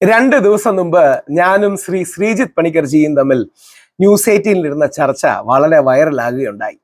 രണ്ട് ദിവസം മുമ്പ് ഞാനും ശ്രീ ശ്രീജിത്ത് പണിക്കർജിയും തമ്മിൽ ന്യൂസ് എയ്റ്റീനിലിരുന്ന ചർച്ച വളരെ വൈറലാകുകയുണ്ടായി.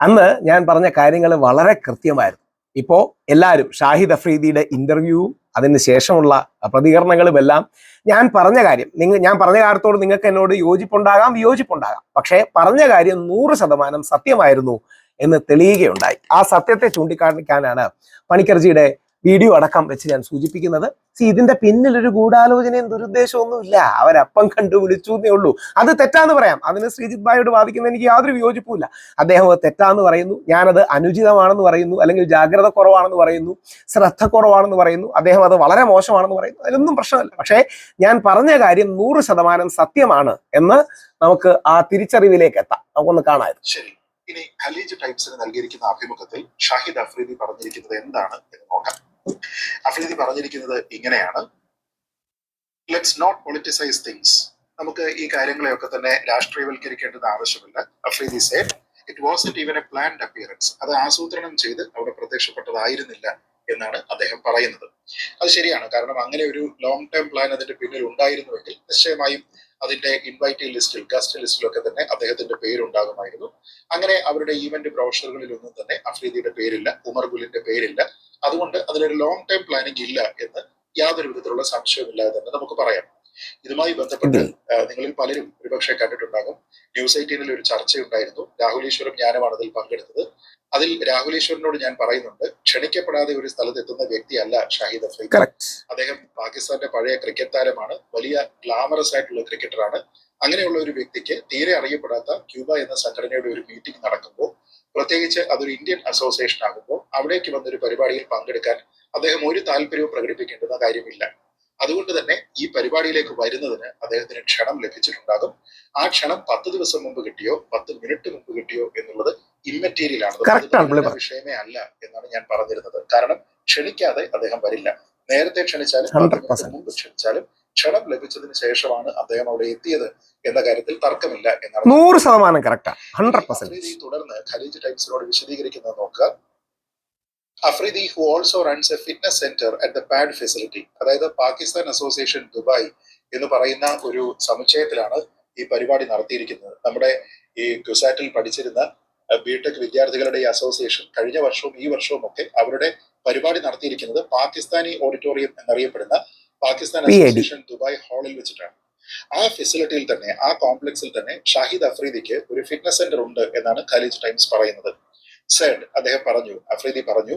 അന്ന് ഞാൻ പറഞ്ഞ കാര്യങ്ങൾ വളരെ കൃത്യമായിരുന്നു. ഇപ്പോൾ എല്ലാവരും ഷാഹിദ് അഫ്രീദിയുടെ ഇന്റർവ്യൂവും അതിന് ശേഷമുള്ള പ്രതികരണങ്ങളും എല്ലാം ഞാൻ പറഞ്ഞ കാര്യം നിങ്ങൾ ഞാൻ പറഞ്ഞ കാര്യത്തോട് നിങ്ങൾക്ക് എന്നോട് യോജിപ്പുണ്ടാകാം വിയോജിപ്പുണ്ടാകാം. പക്ഷേ പറഞ്ഞ കാര്യം നൂറ് ശതമാനം സത്യമായിരുന്നു എന്ന് തെളിയുകയുണ്ടായി. ആ സത്യത്തെ ചൂണ്ടിക്കാണിക്കാനാണ് പണിക്കർജിയുടെ വീഡിയോ അടക്കം വെച്ച് ഞാൻ സൂചിപ്പിക്കുന്നത്. സി ഇതിന്റെ പിന്നിൽ ഒരു ഗൂഢാലോചനയും ദുരുദ്ദേശമൊന്നും ഇല്ല അവരപ്പം കണ്ടു വിളിച്ചു എന്നേ ഉള്ളൂ. അത് തെറ്റാന്ന് പറയാം. അതിന് ശ്രീജിത് ഭായോട് വാദിക്കുന്ന എനിക്ക് യാതൊരു വിയോജിപ്പുമില്ല. അദ്ദേഹം അത് തെറ്റാന്ന് പറയുന്നു. ഞാനത് അനുചിതമാണെന്ന് പറയുന്നു. അല്ലെങ്കിൽ ജാഗ്രത കുറവാണെന്ന് പറയുന്നു. ശ്രദ്ധ കുറവാണെന്ന് പറയുന്നു. അദ്ദേഹം അത് വളരെ മോശമാണെന്ന് പറയുന്നു. അതിലൊന്നും പ്രശ്നമല്ല. പക്ഷേ ഞാൻ പറഞ്ഞ കാര്യം നൂറ് ശതമാനം സത്യമാണ് എന്ന് നമുക്ക് ആ തിരിച്ചറിവിലേക്ക് എത്താം. നമുക്കൊന്ന് കാണാം ശരി. ഇനി ഖലീജ് ടൈംസിന് നൽകിയിരിക്കുന്ന അഭിമുഖത്തിൽ ഷാഹിദ് അഫ്രീദി പറഞ്ഞിരിക്കുന്നത് എന്താണ് എന്ന് നോക്കാം. അഫ്രീദി പറഞ്ഞിരിക്കുന്നത് ഇങ്ങനെയാണ്. ലെറ്റ്സ് നോട്ട് പൊളിറ്റിസൈസ് തിങ്സ് നമുക്ക് ഈ കാര്യങ്ങളെയൊക്കെ തന്നെ രാഷ്ട്രീയവൽക്കരിക്കേണ്ടത് ആവശ്യമില്ല. Afridi said it was it even a planned appearance അത് ആസൂത്രണം ചെയ്ത് അവിടെ പ്രത്യക്ഷപ്പെട്ടതായിരുന്നില്ല എന്നാണ് അദ്ദേഹം പറയുന്നത്. അത് ശരിയാണ്. കാരണം അങ്ങനെ ഒരു ലോങ് ടേം പ്ലാൻ അതിന്റെ പിന്നിൽ ഉണ്ടായിരുന്നുവെങ്കിൽ നിശ്ചയമായും അതിന്റെ ഇൻവൈറ്റി ലിസ്റ്റിൽ ഗസ്റ്റ് ലിസ്റ്റിലൊക്കെ തന്നെ അദ്ദേഹത്തിന്റെ പേരുണ്ടാകുമായിരുന്നു. അങ്ങനെ അവരുടെ ഈവന്റ് പ്രൊഫഷണലുകളിലൊന്നും തന്നെ അഫ്രീദിയുടെ പേരില്ല ഉമർ ഗുലിന്റെ പേരില്ല. അതുകൊണ്ട് അതിലൊരു ലോങ് ടൈം പ്ലാനിംഗ് ഇല്ല എന്ന് യാതൊരു വിധത്തിലുള്ള സംശയമില്ലാതെ തന്നെ നമുക്ക് പറയാം. ഇതുമായി ബന്ധപ്പെട്ട് നിങ്ങളിൽ പലരും ഒരുപക്ഷെ കണ്ടിട്ടുണ്ടാകും. ന്യൂസ് എയ്റ്റീനിൽ ഒരു ചർച്ചയുണ്ടായിരുന്നു. രാഹുൽ ഈശ്വരും ഞാനുമാണ് അതിൽ പങ്കെടുത്തത്. അതിൽ രാഹുൽ ഈശ്വരനോട് ഞാൻ പറയുന്നുണ്ട് ക്ഷണിക്കപ്പെടാതെ ഒരു സ്ഥലത്ത് എത്തുന്ന വ്യക്തിയല്ല ഷാഹിദ് അഫ്രീഖ് അദ്ദേഹം പാകിസ്ഥാന്റെ പഴയ ക്രിക്കറ്റ് താരമാണ് വലിയ ഗ്ലാമറസ് ആയിട്ടുള്ള ക്രിക്കറ്ററാണ് അങ്ങനെയുള്ള ഒരു വ്യക്തിക്ക് തീരെ അറിയപ്പെടാത്ത ക്യൂബ എന്ന സംഘടനയുടെ ഒരു മീറ്റിംഗ് നടക്കുമ്പോൾ പ്രത്യേകിച്ച് അതൊരു ഇന്ത്യൻ അസോസിയേഷൻ ആകുമ്പോൾ അവിടേക്ക് വന്നൊരു പരിപാടിയിൽ പങ്കെടുക്കാൻ അദ്ദേഹം ഒരു താല്പര്യവും പ്രകടിപ്പിക്കേണ്ടുന്ന കാര്യമില്ല. അതുകൊണ്ട് തന്നെ ഈ പരിപാടിയിലേക്ക് വരുന്നതിന് അദ്ദേഹത്തിന് ക്ഷണം ലഭിച്ചിട്ടുണ്ടാകും. ആ ക്ഷണം പത്ത് ദിവസം മുമ്പ് കിട്ടിയോ പത്ത് മിനിറ്റ് മുമ്പ് കിട്ടിയോ എന്നുള്ളത് ഇമ്മറ്റീരിയൽ ആണ് വിഷയമേ അല്ല എന്നാണ് ഞാൻ പറഞ്ഞിരുന്നത്. കാരണം ക്ഷണിക്കാതെ അദ്ദേഹം വരില്ല. നേരത്തെ ക്ഷണിച്ചാലും പത്ത് 100% മിനിറ്റ് മുമ്പ് ക്ഷണിച്ചാലും ക്ഷണം ലഭിച്ചതിന് ശേഷമാണ് അദ്ദേഹം അവിടെ എത്തിയത് എന്ന കാര്യത്തിൽ തർക്കമില്ല എന്നാണ് നൂറ് ശതമാനം തുടർന്ന് ഖലീജ് ടൈംസിനോട് വിശദീകരിക്കുന്നത് നോക്കുക. Afridi who also runs a fitness centre at the pad facility അതായത് പാകിസ്ഥാൻ അസോസിയേഷൻ ദുബായ് എന്ന് പറയുന്ന ഒരു സമുച്ചയത്തിലാണ് ഈ പരിപാടി നടത്തിയിരിക്കുന്നത്. നമ്മുടെ ഈ ഗുസാറ്റിൽ പഠിച്ചിരുന്ന ബിടെക് വിദ്യാർത്ഥികളുടെ ഈ അസോസിയേഷൻ കഴിഞ്ഞ വർഷവും ഈ വർഷവും ഒക്കെ അവരുടെ പരിപാടി നടത്തിയിരിക്കുന്നത് പാകിസ്ഥാനി ഓഡിറ്റോറിയം എന്നറിയപ്പെടുന്ന പാകിസ്ഥാൻ. അസോസിയേഷൻ ദുബായ് ഹാളിൽ വെച്ചിട്ടാണ്. ആ ഫെസിലിറ്റിയിൽ തന്നെ ആ കോംപ്ലക്സിൽ തന്നെ ഷാഹിദ് അഫ്രീദിക്ക് ഒരു ഫിറ്റ്നസ് സെന്റർ ഉണ്ട് എന്നാണ് ഖലീജ് ടൈംസ് പറയുന്നത്. സെഡ് അദ്ദേഹം പറഞ്ഞു അഫ്രീദി പറഞ്ഞു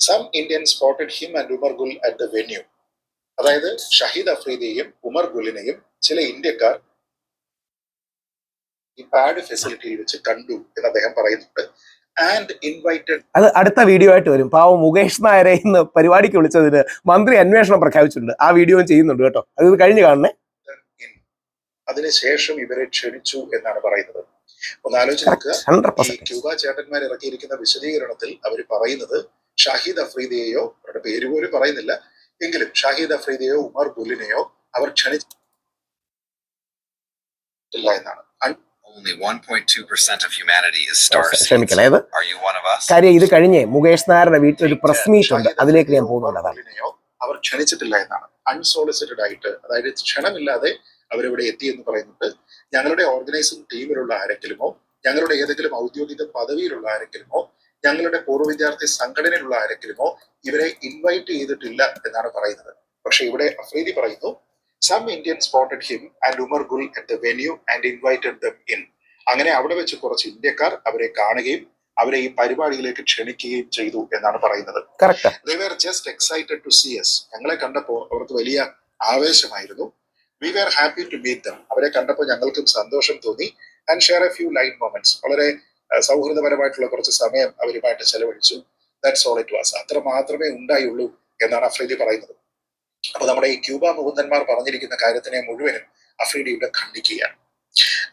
some Indian spotted him and Umar Gul at the venue അതായത് ഷഹീദ് അഫ്രീദിയെയും ഉമർ ഗുലിനെയും ചില ഇന്ത്യക്കാർ ഈ പാഡ് ഫെസിലിറ്റിയിൽ വെച്ച് കണ്ടു എന്ന് അദ്ദേഹം പറയുന്നുണ്ട്. അത് അടുത്ത വീഡിയോ ആയിട്ട് വരും. പാവം മുകേഷ് നായരെ ഇന്ന് പരിപാടിക്ക് വിളിച്ചതിന് മന്ത്രി അന്വേഷണം പ്രഖ്യാപിച്ചിട്ടുണ്ട്. ആ വീഡിയോയും ചെയ്യുന്നുണ്ട് കേട്ടോ. അത് ഇത് കഴിഞ്ഞ് കാണണേ. അതിനുശേഷം ഇവരെ ക്ഷണിച്ചു എന്നാണ് പറയുന്നത്. ഒന്ന് ആലോചിച്ച് നോക്കുക. ഈ ക്യൂബ ചേട്ടന്മാർ ഇറക്കിയിരിക്കുന്ന വിശദീകരണത്തിൽ അവർ പറയുന്നത് ഷാഹിദ് അഫ്രീദിയെയോ അവരുടെ പേര് പോലും പറയുന്നില്ല. എങ്കിലും ഷാഹിദ് അഫ്രീദിയെയോ ഉമർ ബുല്ലിനെയോ അവർ ക്ഷണിച്ചില്ല എന്നാണ്. Only 1.2% of humanity is star ക്ഷമിക്കണേ. Are you one of us? കാര്യം ഇത് കഴിഞ്ഞ് മുകേഷ് നായരുടെ വീട്ടിൽ ഒരു പ്രസ് മീറ്റ് ഉണ്ട്. അതിലേക്ക് ഞാൻ പോകുന്നുണ്ട്. അതാണ്. ഗുലിനെയോ അവർ ക്ഷണിച്ചിട്ടില്ല എന്നാണ്. അൺസോളിസിറ്റഡ് ആയിട്ട് അതായത് ക്ഷണമില്ലാതെ അവരിവിടെ എത്തി എന്ന് പറയുന്നുണ്ട് ഞങ്ങളുടെ ഓർഗനൈസിംഗ് ടീമിലുള്ള ആരെങ്കിലുമോ ഞങ്ങളുടെ ഏതെങ്കിലും ഔദ്യോഗിക പദവിയിലുള്ള ആരെങ്കിലുമോ ഞങ്ങളുടെ പൂർവ വിദ്യാർത്ഥി സംഘടനയിലുള്ള ആരെങ്കിലുമോ ഇവരെ ഇൻവൈറ്റ് ചെയ്തിട്ടില്ല എന്നാണ് പറയുന്നത്. പക്ഷെ ഇവിടെ അഫ്രീദി പറയുന്നു some Indian spotted him and Umar Gul at the venue and invited them in അങ്ങനെ അവിടെ വെച്ച് കുറച്ച് ഇന്ത്യക്കാർ അവരെ കാണുകയും അവരെ ഈ പരിപാടിയിലേക്ക് ക്ഷണിക്കുകയും ചെയ്തു എന്നാണ് പറയുന്നത്. കറക്റ്റാ they were just excited to see us. ഞങ്ങളെ കണ്ടപ്പോൾ അവർക്ക് വലിയ ആവേശമായിരുന്നു. We were happy to meet them അവരെ കണ്ടപ്പോൾ ഞങ്ങൾക്കും സന്തോഷം തോന്നി and share a few light moments വളരെ സൗഹൃദപരമായിട്ടുള്ള കുറച്ച് സമയം അവരുമായിട്ട് ചെലവഴിച്ചു. ദാറ്റ്സ് ഓൾ ഇറ്റ് വാസ് അത്ര മാത്രമേ ഉണ്ടായുള്ളൂ എന്നാണ് അഫ്രീദി പറയുന്നത്. അപ്പൊ നമ്മുടെ ഈ ക്യൂബ മുകുന്ദന്മാർ പറഞ്ഞിരിക്കുന്ന കാര്യത്തിനെ മുഴുവനും അഫ്രീദി ഇവിടെ ഖണ്ഡിക്കുകയാണ്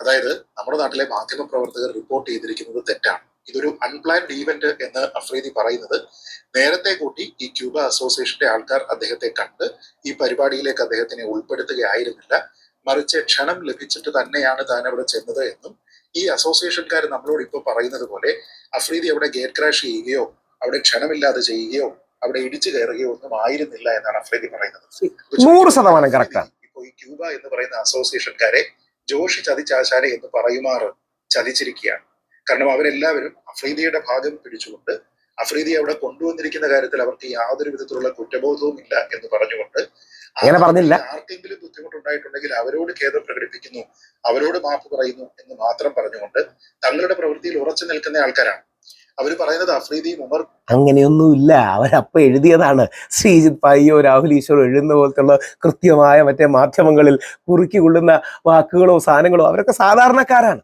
അതായത് നമ്മുടെ നാട്ടിലെ മാധ്യമ പ്രവർത്തകർ റിപ്പോർട്ട് ചെയ്തിരിക്കുന്നത് തെറ്റാണ്. ഇതൊരു അൺപ്ലാൻഡ് ഈവന്റ് എന്ന് അഫ്രീദി പറയുന്നത്. നേരത്തെ കൂട്ടി ഈ ക്യൂബ അസോസിയേഷന്റെ ആൾക്കാർ അദ്ദേഹത്തെ കണ്ട് ഈ പരിപാടിയിലേക്ക് അദ്ദേഹത്തിനെ ഉൾപ്പെടുത്തുകയായിരുന്നില്ല. മറിച്ച് ക്ഷണം ലഭിച്ചിട്ട് തന്നെയാണ് താൻ അവിടെ ചെന്നത് എന്നും ഈ അസോസിയേഷൻകാർ നമ്മളോട് ഇപ്പോൾ പറയുന്നത് പോലെ അഫ്രീദി അവിടെ ഗേറ്റ് ക്രാഷ് ചെയ്യുകയോ അവിടെ ക്ഷണമില്ലാതെ ചെയ്യുകയോ അവിടെ ഇടിച്ചു കയറുകയോ ഒന്നും ആയിരുന്നില്ല എന്നാണ് അഫ്രീദി പറയുന്നത്. നൂറ് ശതമാനം correct ഈ ക്യൂബ എന്ന് പറയുന്ന അസോസിയേഷൻകാരെ ജോഷി ചതിച്ചാശാരെ എന്ന് പറയുമാറ് ചതിച്ചിരിക്കുകയാണ്. കാരണം അവരെല്ലാവരും അഫ്രീദിയുടെ ഭാഗം പിടിച്ചുകൊണ്ട് അഫ്രീദി അവിടെ കൊണ്ടുവന്നിരിക്കുന്ന കാര്യത്തിൽ അവർക്ക് യാതൊരു വിധത്തിലുള്ള കുറ്റബോധവും ഇല്ല എന്ന് പറഞ്ഞുകൊണ്ട് അങ്ങനെ പറഞ്ഞില്ല. ആർക്കെങ്കിലും ബുദ്ധിമുട്ടുണ്ടായിട്ടുണ്ടെങ്കിൽ അവരോട് ഖേദം പ്രകടിപ്പിക്കുന്നു അവരോട് മാപ്പ് പറയുന്നു എന്ന് മാത്രം പറഞ്ഞുകൊണ്ട് തങ്ങളുടെ പ്രവൃത്തിയിൽ ഉറച്ചു നിൽക്കുന്ന ആൾക്കാരാണ്. അവർ പറയുന്നത് അഫ്രീദിയും ഉമർ അങ്ങനെയൊന്നുമില്ല. അവരപ്പ എഴുതിയതാണ്. ശ്രീജിത് പയ്യോ രാഹുൽ ഈശ്വറോ എഴുതുന്ന പോലത്തുള്ള കൃത്യമായ മറ്റേ മാധ്യമങ്ങളിൽ കുറുക്കി കൊള്ളുന്ന വാക്കുകളോ സാധനങ്ങളോ അവരൊക്കെ സാധാരണക്കാരാണ്.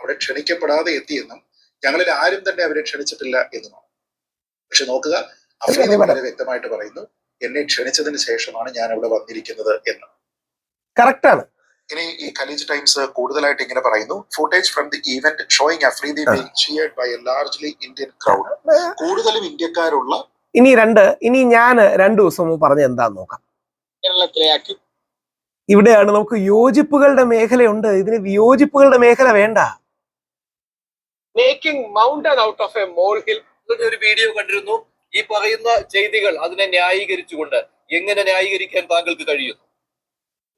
അവിടെ ക്ഷണിക്കപ്പെടാതെ എത്തിയെന്നും ഞങ്ങളിൽ ആരും തന്നെ അവരെ ക്ഷണിച്ചിട്ടില്ല എന്നുമാണ്. പക്ഷെ നോക്കുക അഫ്രീദി വളരെ വ്യക്തമായിട്ട് പറയുന്നു എന്നെ ക്ഷണിച്ചതിന് ശേഷമാണ് ഞാൻ അവിടെ വന്നിരിക്കുന്നത് എന്ന്. കറക്റ്റാണ്. ഇനി ഈ ഖലീജ് ടൈംസ് കൂടുതലായിട്ട് ഇങ്ങനെ പറയുന്നു footage from the event showing Afridi ah. Being cheered by a largely Indian crowd കൂടുതലും ഇന്ത്യക്കാരുള്ള ഇനി രണ്ട് ഇനി ഞാൻ രണ്ടു ദിവസം പറഞ്ഞ എന്താന്ന് നോക്കാം. ഇവിടെയാണ് നമുക്ക് യോജിപ്പുകളുടെ മേഖലയുണ്ട്. ഇതിന് വിയോജിപ്പുകളുടെ മേഖല വേണ്ട. Making mountain out of a mole hill ഒരു വീഡിയോ കണ്ടിരുന്നു. ഈ പറയുന്ന ചെയ്തികൾ അതിനെ ന്യായീകരിച്ചുകൊണ്ട് എങ്ങനെ ന്യായീകരിക്കാൻ താങ്കൾക്ക് കഴിയുന്നു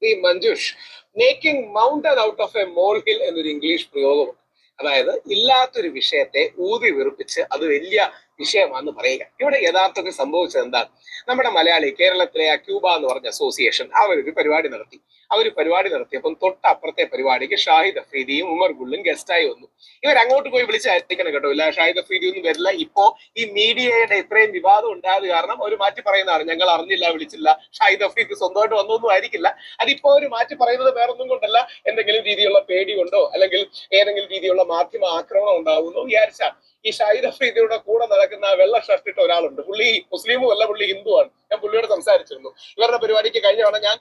ഈ Manjush making mountain out of a mole hill എന്നൊരു ഇംഗ്ലീഷ് പ്രയോഗമുണ്ട്. അതായത് ഇല്ലാത്തൊരു വിഷയത്തെ ഊതി വെറുപ്പിച്ച് അത് വലിയ വിഷയമാണെന്ന് പറയുക. ഇവിടെ യഥാർത്ഥത്തിൽ സംഭവിച്ചത് എന്താണ്? നമ്മുടെ മലയാളി കേരളത്തിലെ ആ ക്യൂബ എന്ന് പറഞ്ഞ അസോസിയേഷൻ അവരൊരു പരിപാടി നടത്തി. അവർ പരിപാടി നടത്തിയപ്പം തൊട്ടപ്പുറത്തെ പരിപാടിക്ക് ഷാഹിദ് അഫ്രീദിയും ഉമർ ഗുള്ളും ഗസ്റ്റായി വന്നു. ഇവർ അങ്ങോട്ട് പോയി വിളിച്ചായിരിക്കണം കേട്ടോ. ഇല്ല ഷാഹിദ് അഫ്രീദി ഒന്നും വരില്ല. ഇപ്പോ ഈ മീഡിയയുടെ ഇത്രയും വിവാദം ഉണ്ടായത് കാരണം അവർ മാറ്റി പറയുന്നതാണ്. ഞങ്ങൾ അറിഞ്ഞില്ല വിളിച്ചില്ല. ഷാഹിദ് അഫ്രീദി സ്വന്തമായിട്ട് വന്നൊന്നും ആയിരിക്കില്ല. അതിപ്പോ അവർ മാറ്റി പറയുന്നത് വേറൊന്നും കൊണ്ടല്ല. എന്തെങ്കിലും രീതിയിലുള്ള പേടി കൊണ്ടോ അല്ലെങ്കിൽ ഏതെങ്കിലും രീതിയിലുള്ള മാധ്യമ ആക്രമണം ഉണ്ടാകുമെന്നോ വിചാരിച്ച ഈ ഷാഹിദ് അഫ്രീദിയുടെ കൂടെ നടക്കുന്ന വെള്ള ഷർട്ടിട്ട ഒരാളുണ്ട്. പുള്ളി മുസ്ലിമും അല്ല പുള്ളി ഹിന്ദുവാണ്. ഞാൻ പുള്ളിയോട് സംസാരിച്ചിരുന്നു. ഇവരുടെ പരിപാടിക്ക് കഴിഞ്ഞ ഞാൻ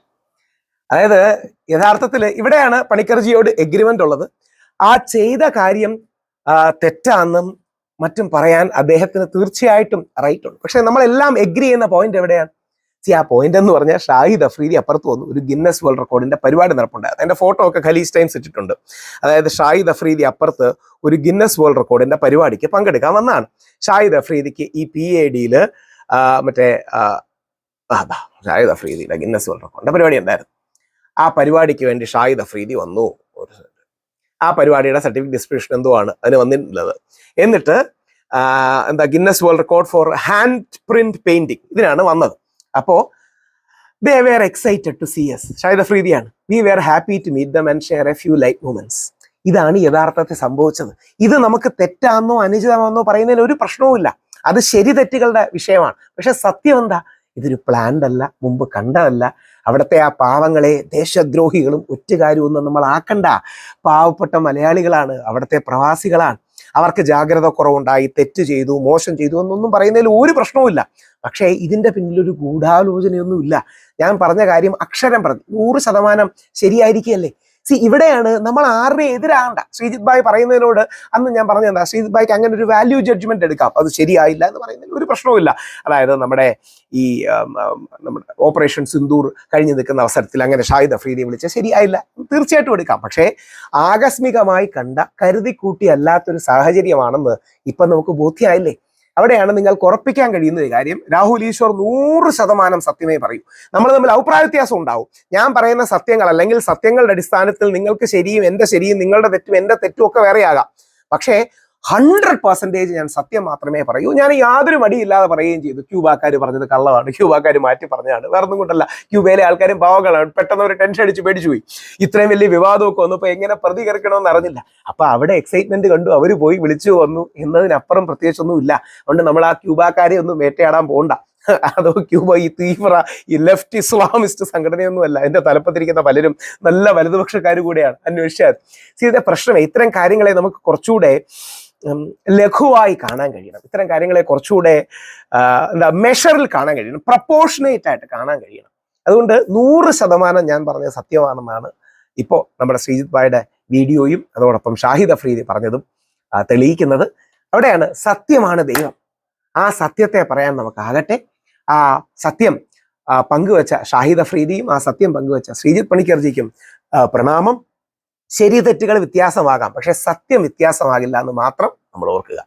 അതായത് യഥാർത്ഥത്തിൽ ഇവിടെയാണ് പണിക്കർജിയോട് എഗ്രിമെന്റ് ഉള്ളത്. ആ ചെയ്ത കാര്യം തെറ്റാണെന്നും മറ്റും പറയാൻ അദ്ദേഹത്തിന് തീർച്ചയായിട്ടും റൈറ്റ് ഉണ്ട് പക്ഷെ നമ്മളെല്ലാം എഗ്രി ചെയ്യുന്ന പോയിന്റ് എവിടെയാണ്? സി ആ പോയിന്റ് എന്ന് പറഞ്ഞാൽ ഷാഹിദ് അഫ്രീദി അപ്പുറത്ത് വന്നു. ഒരു ഗിന്നസ് വേൾഡ് റെക്കോർഡിന്റെ പരിപാടി നടപ്പുണ്ട്. അതിന്റെ ഫോട്ടോ ഒക്കെ ഖലീസ് ടൈംസ് ഇട്ടിട്ടുണ്ട്. അതായത് ഷാഹിദ് അഫ്രീദി അപ്പുറത്ത് ഒരു ഗിന്നസ് വേൾഡ് റെക്കോർഡിന്റെ പരിപാടിക്ക് പങ്കെടുക്കാൻ വന്നാണ്. ഷാഹിദ് അഫ്രീദിക്ക് ഈ പി എ ഡിയിൽ മറ്റേ ഷാഹിദ് അഫ്രീദിയുടെ ഗിന്നസ് വേൾഡ് റെക്കോർഡിന്റെ പരിപാടി ഉണ്ടായിരുന്നു ആ പരിപാടിക്ക് വേണ്ടി ഷാഹിദ് അഫ്രീദി വന്നു. ആ പരിപാടിയുടെ സർട്ടിഫിക്കറ്റ് ഡിസ്ക്രിപ്ഷൻ എന്തോ ആണ് അതിന് വന്നിട്ടുള്ളത്. എന്നിട്ട് എന്താ Guinness world record for hand print painting ഇതിനാണ് വന്നത്. അപ്പോ they were excited to see us Shahid അഫ്രീദിയാണ്. We were happy to meet them and share a few light moments ഇതാണ് യഥാർത്ഥത്തിൽ സംഭവിച്ചത്. ഇത് നമുക്ക് തെറ്റാണെന്നോ അനുചിതമാണെന്നോ പറയുന്നതിൽ ഒരു പ്രശ്നവുമില്ല അത് ശരി തെറ്റുകളുടെ വിഷയമാണ്. പക്ഷെ സത്യം എന്താ? ഇതൊരു പ്ലാൻഡ് അല്ല മുമ്പ് കണ്ടതല്ല. അവിടുത്തെ ആ പാവങ്ങളെ ദേശദ്രോഹികളും ഒറ്റുകാരും ഒന്നും നമ്മൾ ആക്കണ്ട. പാവപ്പെട്ട മലയാളികളാണ് അവിടുത്തെ പ്രവാസികളാണ്. അവർക്ക് ജാഗ്രത കുറവുണ്ടായി തെറ്റ് ചെയ്തു മോശം ചെയ്തു എന്നൊന്നും പറയുന്നതിൽ ഒരു പ്രശ്നവുമില്ല പക്ഷേ ഇതിന്റെ പിന്നിലൊരു ഗൂഢാലോചനയൊന്നുമില്ല ഞാൻ പറഞ്ഞ കാര്യം അക്ഷരം പറഞ്ഞു. നൂറ് ശതമാനം ശരിയായിരിക്കുകയല്ലേ? സി ഇവിടെയാണ് നമ്മൾ ആരുടെ എതിരാണ്ട. ശ്രീജിത് ഭായ് പറയുന്നതിനോട് അന്ന് ഞാൻ പറഞ്ഞു എന്താ? ശ്രീജിത് ഭായ്ക്ക് അങ്ങനെ ഒരു വാല്യൂ ജഡ്ജ്മെന്റ് എടുക്കാം. അത് ശരിയായില്ല എന്ന് പറയുന്നതിൽ ഒരു പ്രശ്നവുമില്ല. അതായത് നമ്മുടെ ഈ നമ്മുടെ ഓപ്പറേഷൻ സിന്ദൂർ കഴിഞ്ഞു നിൽക്കുന്ന അവസരത്തിൽ അങ്ങനെ ഷാഹിദ് അഫ്രീദിയെ വിളിച്ച ശരിയായില്ല. തീർച്ചയായിട്ടും എടുക്കാം. പക്ഷേ ആകസ്മികമായി കണ്ട കരുതി കൂട്ടിയല്ലാത്തൊരു സാഹചര്യമാണെന്ന് ഇപ്പം നമുക്ക് ബോധ്യമായില്ലേ അവിടെയാണ് നിങ്ങൾക്ക് ഉറപ്പിക്കാൻ കഴിയുന്ന ഒരു കാര്യം. രാഹുൽ ഈശ്വർ നൂറ് ശതമാനം സത്യമേ പറയൂ. നമ്മൾ തമ്മിൽ അഭിപ്രായ വ്യത്യാസം ഉണ്ടാവും. ഞാൻ പറയുന്ന സത്യങ്ങൾ അല്ലെങ്കിൽ സത്യങ്ങളുടെ അടിസ്ഥാനത്തിൽ നിങ്ങൾക്ക് ശരിയും എന്റെ ശരിയും നിങ്ങളുടെ തെറ്റും എന്റെ തെറ്റും ഒക്കെ വേറെയാകാം. പക്ഷേ ഹൺഡ്രഡ് പെർസെന്റേജ് ഞാൻ സത്യം മാത്രമേ പറയൂ. ഞാൻ യാതൊരു മടിയില്ലാതെ പറയുകയും ചെയ്തു. ക്യൂബാക്കാർ പറഞ്ഞത് കള്ളമാണ്. ക്യൂബാക്കാർ മാറ്റി പറഞ്ഞതാണ്. വേറെ ഒന്നും കൊണ്ടല്ല. ക്യൂബയിലെ ആൾക്കാരും പാവങ്ങളാണ്. പെട്ടെന്ന് ഒരു ടെൻഷൻ അടിച്ച് പേടിച്ചു പോയി. ഇത്രയും വലിയ വിവാദമൊക്കെ വന്നപ്പോൾ എങ്ങനെ പ്രതികരിക്കണമെന്ന് അറിഞ്ഞില്ല. അപ്പൊ അവിടെ എക്സൈറ്റ്മെന്റ് കണ്ടു. അവർ പോയി വിളിച്ചു വന്നു. എന്നതിനപ്പുറം പ്രത്യേകിച്ചൊന്നും ഇല്ല. അതുകൊണ്ട് നമ്മൾ ആ ക്യൂബാക്കാരെ ഒന്നും വേട്ടയാടാൻ പോകണ്ട അതോ ക്യൂബ ഈ തീവ്ര ഈ ലെഫ്റ്റ് ഇസ്ലാമിസ്റ്റ് സംഘടനയൊന്നുമല്ല എന്റെ തലപ്പത്തിരിക്കുന്ന പലരും നല്ല വലതുപക്ഷക്കാർ കൂടെയാണ്. അന്വേഷിച്ചാൽ സി ഇതിന്റെ പ്രശ്നം ഇത്തരം കാര്യങ്ങളെ നമുക്ക് കുറച്ചുകൂടെ ലഘുവായി കാണാൻ കഴിയണം. ഇത്തരം കാര്യങ്ങളെ കുറച്ചുകൂടെ എന്താ മെഷറിൽ കാണാൻ കഴിയണം. പ്രപ്പോർഷനേറ്റ് ആയിട്ട് കാണാൻ കഴിയണം. അതുകൊണ്ട് നൂറ് ശതമാനം ഞാൻ പറഞ്ഞത് സത്യമാണെന്നാണ് ഇപ്പോൾ നമ്മുടെ ശ്രീജിത് ഭായുടെ വീഡിയോയും അതോടൊപ്പം ഷാഹിദ് അഫ്രീദി പറഞ്ഞതും തെളിയിക്കുന്നത്. അവിടെയാണ് സത്യമാണ് ദൈവം. ആ സത്യത്തെ പറയാൻ നമുക്കാകട്ടെ. ആ സത്യം പങ്കുവച്ച ഷാഹിദ് അഫ്രീദിയും ആ സത്യം പങ്കുവച്ച ശ്രീജിത് പണിക്കർജിക്കും പ്രണാമം. ശരി തെറ്റുകൾ വ്യത്യാസമാകാം. പക്ഷെ സത്യം വ്യത്യാസമാകില്ല എന്ന് മാത്രം നമ്മൾ ഓർക്കുക.